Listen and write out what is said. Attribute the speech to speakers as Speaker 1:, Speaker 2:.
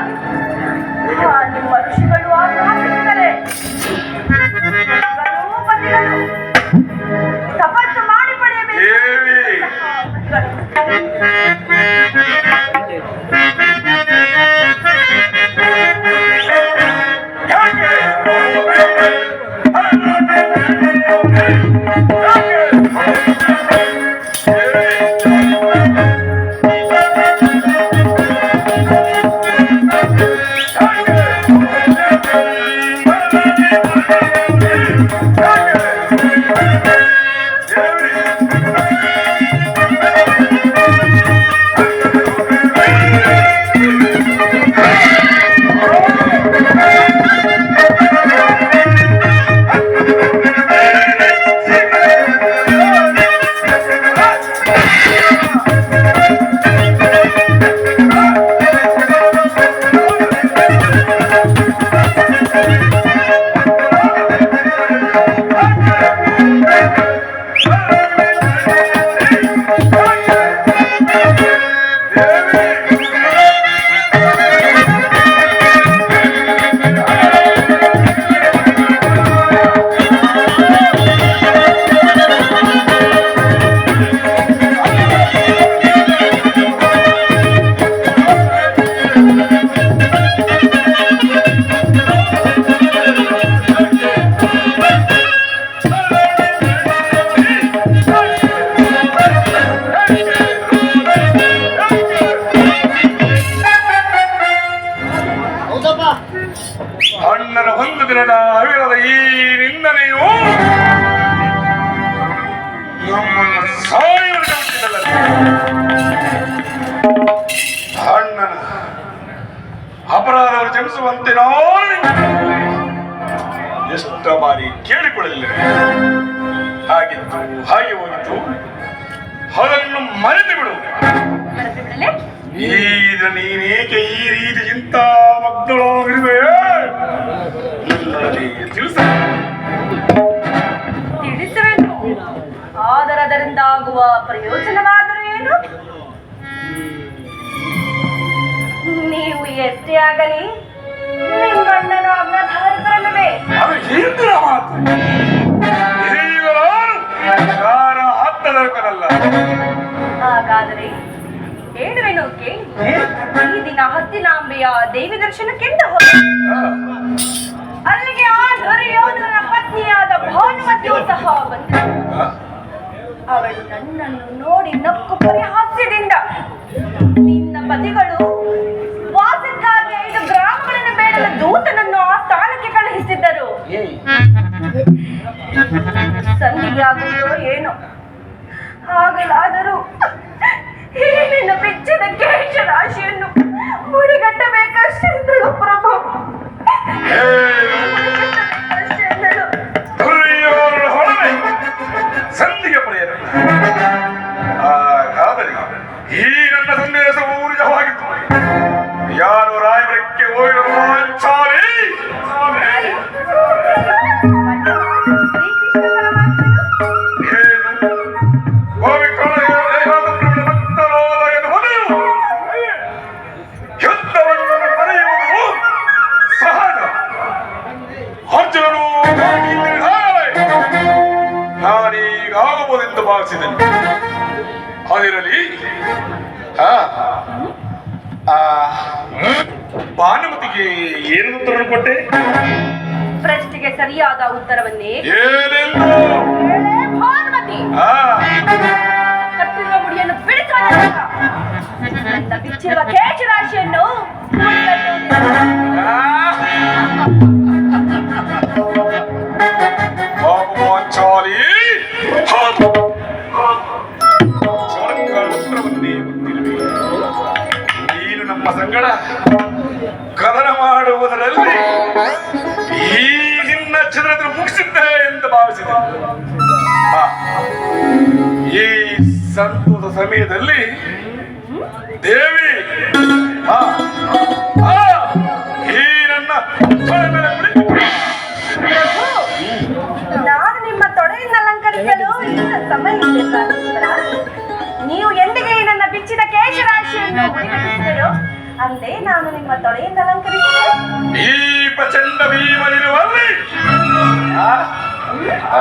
Speaker 1: ಆ ನಿಮ್ಮ ಋಷಿಗಳು ಆಗ್ರಹಿಸಿದರೆ ಪತಿಗಳು ತಪಸ್ಸು ಮಾಡಿ ಪಡೆಯಬೇಕು
Speaker 2: ದೇವಿ
Speaker 3: ಹೌದಪ್ಪ
Speaker 2: ಅಣ್ಣನ ಒಂದು ದಿನದ ಅವಿರದ ಈ ನಿಂದನೆಯು. ನಮ್ಮನ್ನು ಮಾಡಿದ್ದಲ್ಲ. ಅಣ್ಣನ ಅಪರಾಧವನ್ನು ಜಮಿಸುವಂತೆ ನಾನು. ಎಷ್ಟು ಬಾರಿ ಕೇಳಿಕೊಳ್ಳಲಿಲ್ಲ. ಹಾಗಿತ್ತು ಹಾಗೆ ಹೋಗಿತ್ತು ಅದನ್ನು ಮರೆತು ಬಿಡು. ಈಗ ನೀನೇಕೆ ಈ ರೀತಿ ಇಂಥ ಮಕ್ಕಳಾಗಿರುವೆ ನನಗೆ ತಿಳಿಸ
Speaker 1: ತಿಳಿಸುವೆನು. ಆದರೆ ಪ್ರಯೋಜನವಾದರೂ ಏನು? ನೀವು ಎಷ್ಟೇ ಆಗಲಿ ಅಜ್ಞಾಧಾರಿತರಲ್ಲವೇ
Speaker 2: ಅದು ಹಿಂದಿನ ಮಾತು. ಈಗ
Speaker 1: ಹಾಗಾದರೆ ಹೇಳುವೆನು ಕೇಳಿ. ಈ ದಿನ ಹತ್ತಿನಾಂಬೆಯ ದೇವಿ ದರ್ಶನಕ್ಕೆಂದು ಹೋದೆ ನನ್ನನ್ನು ನೋಡಿ ನಕ್ಕು ಪರಿಹಾಸ್ಯದಿಂದ ನಿನ್ನ ಪತಿಗಳು ವಾಸಕ್ಕಾಗಿ ಐದು ಗ್ರಾಮಗಳನ್ನು ಬೇಡದ ದೂತನನ್ನು ಆ ಸ್ಥಾನಕ್ಕೆ ಕಳುಹಿಸಿದ್ದರು. ಸಂಧಿಗೆ ಆಗುತ್ತೋ ಏನೋ. ಆಗಲಾದರೂ ಈ ನಿನ್ನ ಬೆಚ್ಚದ ಕೇಶ ರಾಶಿಯನ್ನು ಮುಡಿಗಟ್ಟಬೇಕಷ್ಟೆಂದಳು ಪ್ರಭು.
Speaker 2: ಈ ನನ್ನ ಸಂದೇಶವು ಊರ್ಜವಾಗಿತ್ತು ಯಾರು ರಾಯಬರಕ್ಕೆ ಹೋಗಿರುವ ಚಾಲಿ
Speaker 1: ಶ್ರೀಕೃಷ್ಣ ಪರಮಾತ್ಮನು
Speaker 2: ಏನು ಗೋವಿಕರ್ಣನ ದೇಹಾಂತರವನ್ನು ಭಕ್ತರಾದ ಎನ್ನುವುದು ಯುದ್ಧವನ್ನು ಪಡೆಯುವುದು ಸಹಜ ಅರ್ಜುನನು ಗಾಡಿಯಲ್ಲಿದ್ದಾರೆ. ನಾನೀಗ ಆಗಬಹುದೆಂದು ಭಾವಿಸಿದೆನು ಅದಿರಲಿ ಆ, ಆ, ಭಾನುಮತಿಗೆ ಏನು ಉತ್ತರ ಕೊಟ್ಟೆ
Speaker 1: ಪ್ರಶ್ನೆಗೆ ಸರಿಯಾದ ಉತ್ತರವನ್ನೇ
Speaker 2: ಏನೆಂದು
Speaker 1: ಹೇಳೇ ಭಾನುಮತಿ
Speaker 2: ಆ
Speaker 1: ಕಟ್ಟಿರುವ ಮುಡಿಯನ್ನು ಬಿಡಿಸುವ ತನಕ ನನ್ನ ಬಿಚ್ಚಿರುವ ಕೇಶರಾಶಿಯನ್ನು
Speaker 2: ಬಾಬುಮಾಚಾರಿ ನಮ್ಮ ಸಂಗಡ ಕದನ ಮಾಡುವುದರಲ್ಲಿ ಈ ನಿನ್ನ ಚಂದ್ರನ ಮುಗಿಸಿದ್ದೆ ಎಂದು ಭಾವಿಸಿದೆ. ಈ ಸಂತೋಷ ಸಮಯದಲ್ಲಿ ದೇವಿ
Speaker 1: ಅಂದೇ ನಾನು ನಿಮ್ಮ ತೊಡೆಯಿಂದ ಅಲಂಕರಿಸಿದೆ
Speaker 2: ಈ ಪ್ರಚಂಡ ಭೀಮನಿರುವಲ್ಲಿ ಆ? ಆ.